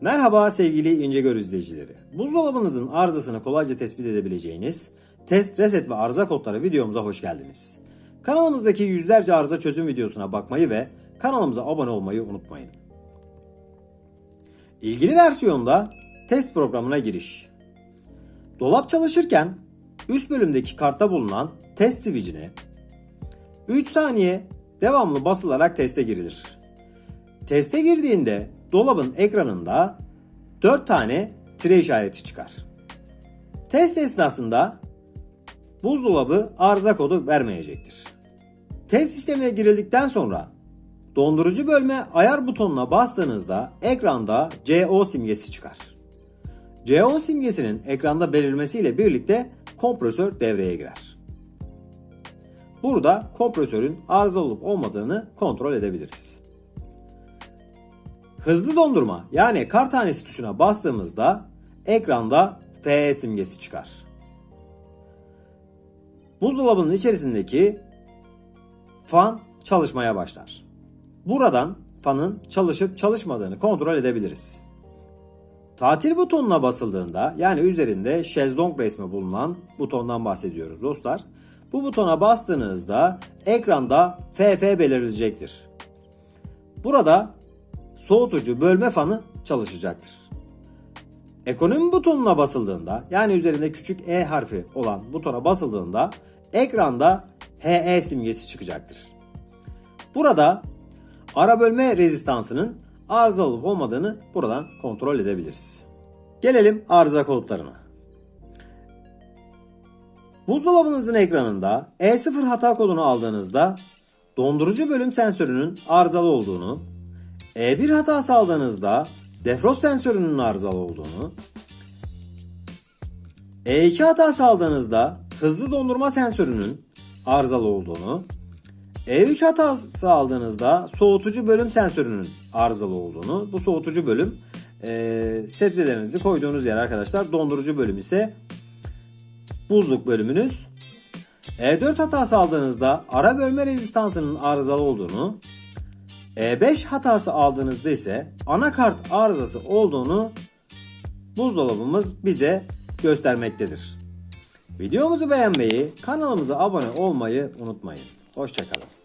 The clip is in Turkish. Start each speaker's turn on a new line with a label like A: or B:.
A: Merhaba sevgili İncegör izleyicileri. Buzdolabınızın arızasını kolayca tespit edebileceğiniz test, reset ve arıza kodları videomuza hoş geldiniz. Kanalımızdaki yüzlerce arıza çözüm videosuna bakmayı ve kanalımıza abone olmayı unutmayın. İlgili versiyonda test programına giriş. Dolap çalışırken üst bölümdeki kartta bulunan test switch'ine 3 saniye devamlı basılarak teste girilir. Teste girdiğinde dolabın ekranında 4 tane tire işareti çıkar. Test esnasında buzdolabı arıza kodu vermeyecektir. Test işlemine girildikten sonra dondurucu bölme ayar butonuna bastığınızda ekranda CO simgesi çıkar. CO simgesinin ekranda belirmesiyle birlikte kompresör devreye girer. Burada kompresörün arıza olup olmadığını kontrol edebiliriz. Hızlı dondurma yani kar tanesi tuşuna bastığımızda ekranda FE simgesi çıkar. Buzdolabının içerisindeki fan çalışmaya başlar. Buradan fanın çalışıp çalışmadığını kontrol edebiliriz. Tatil butonuna basıldığında yani üzerinde şezlong resmi bulunan butondan bahsediyoruz dostlar. Bu butona bastığınızda ekranda FF belirilecektir. Burada soğutucu bölme fanı çalışacaktır. Ekonomi butonuna basıldığında yani üzerinde küçük E harfi olan butona basıldığında ekranda HE simgesi çıkacaktır. Burada ara bölme rezistansının arıza olup olmadığını buradan kontrol edebiliriz. Gelelim arıza kodlarına. Buzdolabınızın ekranında E0 hata kodunu aldığınızda dondurucu bölüm sensörünün arızalı olduğunu, E1 hatası aldığınızda defrost sensörünün arızalı olduğunu, E2 hatası aldığınızda hızlı dondurma sensörünün arızalı olduğunu, E3 hatası aldığınızda soğutucu bölüm sensörünün arızalı olduğunu, bu soğutucu bölüm e, sebzelerinizi koyduğunuz yer arkadaşlar. Dondurucu bölüm ise buzluk bölümünüz. E4 hatası aldığınızda ara bölme rezistansının arızalı olduğunu, E5 hatası aldığınızda ise anakart arızası olduğunu buzdolabımız bize göstermektedir. Videomuzu beğenmeyi, kanalımıza abone olmayı unutmayın. Hoşçakalın.